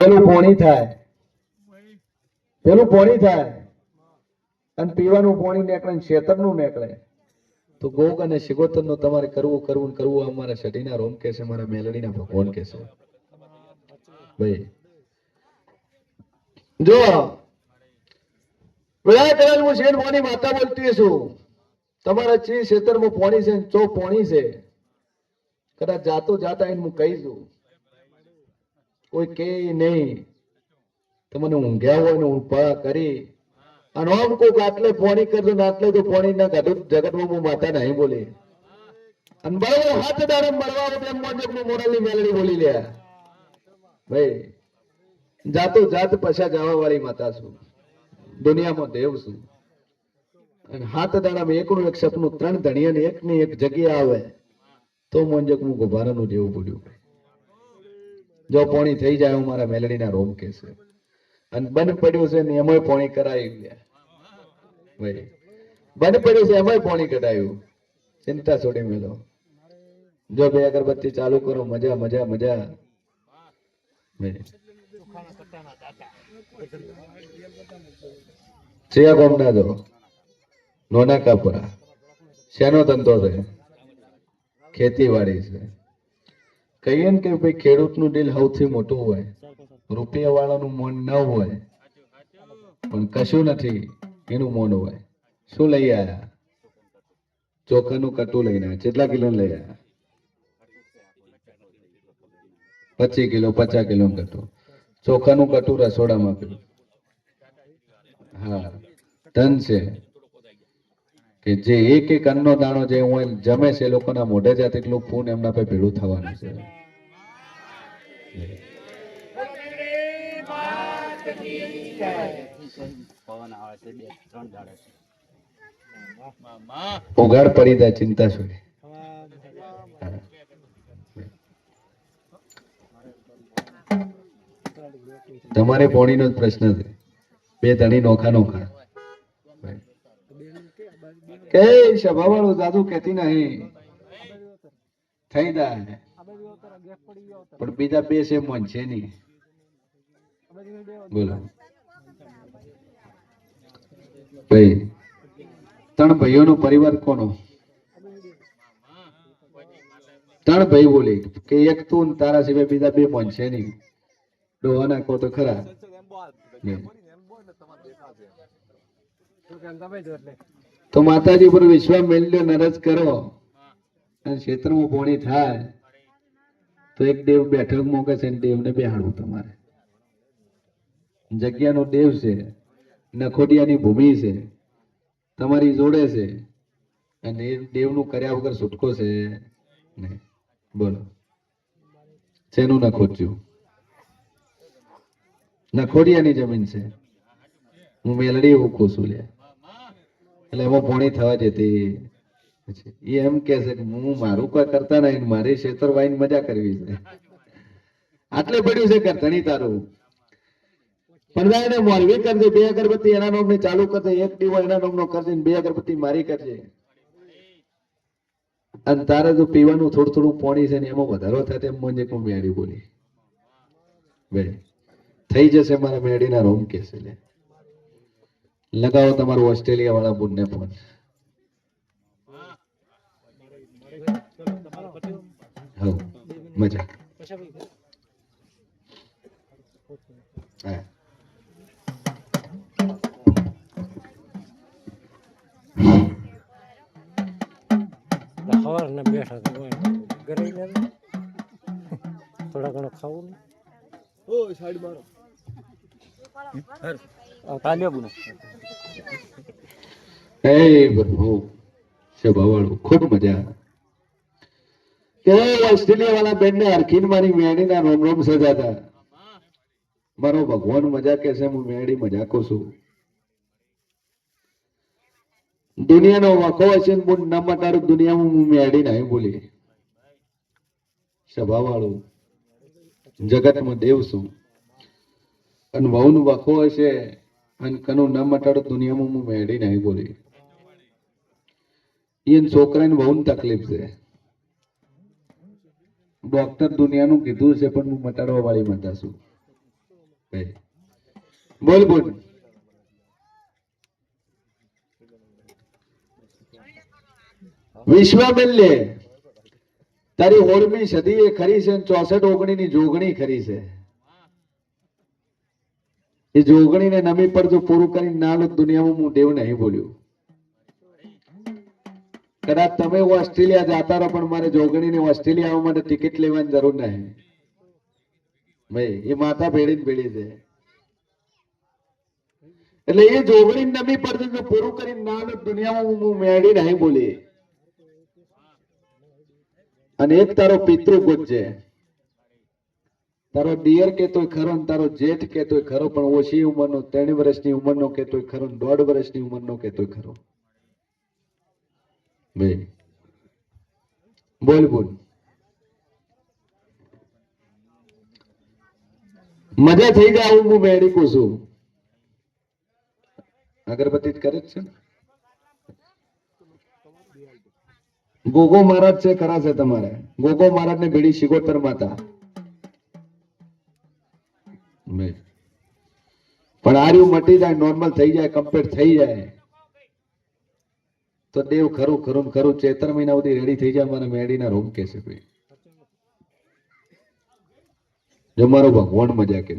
પેલું પોણી થાય. પેલું પોણી થાય. અને પીવાનું પોણી નીકળે ને શેતરનું નીકળે. તો ગોગ અને શિગોતરનું તમારે કરવું કરવું કરવું અમારા મારા શટીના રોમ કે છે મારા મેલડીના ભગવાન કે ભાઈ. જો વિરાટ કદાચ હું શેર મોની માતા બોલતી છું તમારા ચી ક્ષેત્રમાં પોણી છે ચો પોણી છે? કદાચ જાતો જાતા એને હું કહી દઉં. કોઈ કે નહીં. તમને ઊંઘ્યા હોય ને ઊંઘા કરી. અને આમ કોઈક આટલે પોણી કરજો આટલે તો પોણી ના કાઢું. જગતમાં હું માતા નહીં બોલી. અને બરાબર હાથ દાડે મળવા તેમ મોજબ મોરલની મેલડી બોલી લે. ભાઈ, જાતો જાત પછા જવા વાળી માતા છું. દુનિયામાં દેવ છું. અને હાથ દાડામાં એકનું એક સપનું, ત્રણ ધણી ને એકની એક જગ્યા આવે. તો મોંજક હું ગોભારાનું જેવું પડ્યું જો પોણી થઈ જાય, હું મારા મેલડીના રોમ કે છે અને બંધ પડ્યું છે ને એમાંય પોણી કરાવી ગયા ભાઈ, બંધ પડ્યું છે, એમાંય પોણી કઢાયું. ચિંતા છોડી મેલો. જો બે અગરબત્તી ચાલુ કરો, મજા મજા મજા. ચિયા ગોમના દો નોના કાપરા શેનો ધંધો છે? ખેતીવાડી છે. કહીએ ને કે ભાઈ ખેડૂતનું દિલ સૌથી મોટું હોય. રૂપિયા વાળાનું મન ન હોય. પણ કશું નથી, એનું મન હોય. શું લઈ આવ્યા ચોખાનું કટું લઈને આવ્યા કેટલા કિલો લઈ આવ્યા પચીસ કિલો, પચાસ કિલો કટું. ચોખાનું કટું રસોડામાં કર્યું. હા, ધન છે. કે જે એક એક અન્નનો દાણો જે હું જમે છે એ લોકોના મોઢે જાત એટલું ફૂન એમના પર ભેળું થવાનું છે. ઉઘાડ પડી જાય ચિંતા શું તમારે પોણીનો જ પ્રશ્ન છે. બે ધણી નોખા નોખા. કે સભાવાળું દાદુ કેતી નહીં. થઈ જાય. પણ બીજા બે છે મન છે નહીં. બોલો. ભાઈ ત્રણ ભાઈઓનો પરિવાર કોનો? ત્રણ ભાઈ બોલી કે એક તું ને તારા સિવાય બીજા બે મન છે નહીં. ડોહા નાખો તો ખરા. તો માતાજી પર વિશ્વાસ મેલ્યો નરજ કરો. અને ક્ષેત્રમાં પોણી થાય, તો એક દેવ બેઠક મોકે છે દેવને બેહાડવું તમારે. જગ્યાનો દેવ છે નખોડિયાની ભૂમિ છે, તમારી જોડે છે, અને એ દેવનું કર્યા વગર છૂટકો છે. નહીં, બોલો. શેનું નખોચ્યું નખોડિયાની જમીન છે. હું મેલડી હું છું લે. એટલે એમાં પોણી થવા જતી. એ એમ કે છે કે હું મારું કોઈ કરતા નહીં, મારી ક્ષેત્ર વાઈન મજા કરવી છે. આટલે પડ્યું છે કે ધણી તારું. પણ એને મોરવી કરજે, બે અગરબત્તી એના નામની ચાલુ કરજે, એક દીવો એના નામનો કરજે બે અગરબત્તી મારી કરજે. અને તારે જો પીવાનું થોડું થોડું પોણી છે ને એમાં વધારો થાય તેમ મને કોઈ મેળી બોલી. બે. થઈ જશે મારા મેળીના રોમ કેસે લે. લગાવો તમારું ઓસ્ટ્રેલિયા વાળા બુનને ફોન હવ મજા. બેઠા કોઈ થોડા ઘણું ખાવું ને. હે પ્રભુ સભાવાળું ખૂબ મજા કે ઓસ્ટ્રેલિયા વાળા બેન ને હરખીન મારી મેડીના રોમ રોમ મજા છે હું મેડી મજાકો છું. દુનિયાનો વખો હશે ને હું ન મટાડું દુનિયામાં મેડી નહીં બોલી સભાવાળું. જગતમાં દેવ છું. અને વહુનું વખો હશે અને કનું ના મટાડો, દુનિયામાં હું મેળી નહીં બોલી. એને છોકરાને બહુ તકલીફ છે. ડોક્ટર દુનિયાનું કીધું છે, પણ હું મટાડવા વાળી છું. બોલ બોલ બોલ. વિશ્વામિલ્ય તારી ઓળમી સદી એ ખરી છે ચોસઠ ઓગણી ની જોગણી ખરી છે. એ જોગણી ને નમી પર જો પૂરું કરી ના લો દુનિયામાં હું દેવ નહીં બોલ્યું. કદાચ તમે ઓસ્ટ્રેલિયા જતા રહો, પણ મારે જોગણી ને ઓસ્ટ્રેલિયા આવવા માટે ટિકિટ લેવાની જરૂર નહીં. ભાઈ, એ માતા ને ભેળી છે. એટલે એ જોગણી નમી પર જો પૂરું કરીને ના લો દુનિયામાં હું મેળી નહીં બોલી. અને એક તારો પિતૃ પૂજ્ય તારો દિયર કેતોય ખરો ને તારો જેઠ કેતોય ખરો, પણ ઓછી ઉંમરનો ત્રણ વર્ષની ઉંમરનો કેતોય ખરો ને દોઢ વર્ષની ઉંમરનો કેતોય ખરો. બોલ બોલ. મજા થઈ જાય આવું હું મેડિકું છું. અગરબત્તી કરે જ છે ગોગો મહારાજ છે ખરા છે તમારે. ગોગો મહારાજ ને ભેડી શિગોતર માતા. પણ આર્યું મટી જાય નોર્મલ થઈ જાય કમ્પ્લીટ થઈ જાય. તો દેવ ખરું ખરું ખરું, ચેતર મહિના સુધી રેડી થઈ જાય, મને મેડીના રૂમ કે છે ભાઈ. જો મારો ભગવાન મજા કે.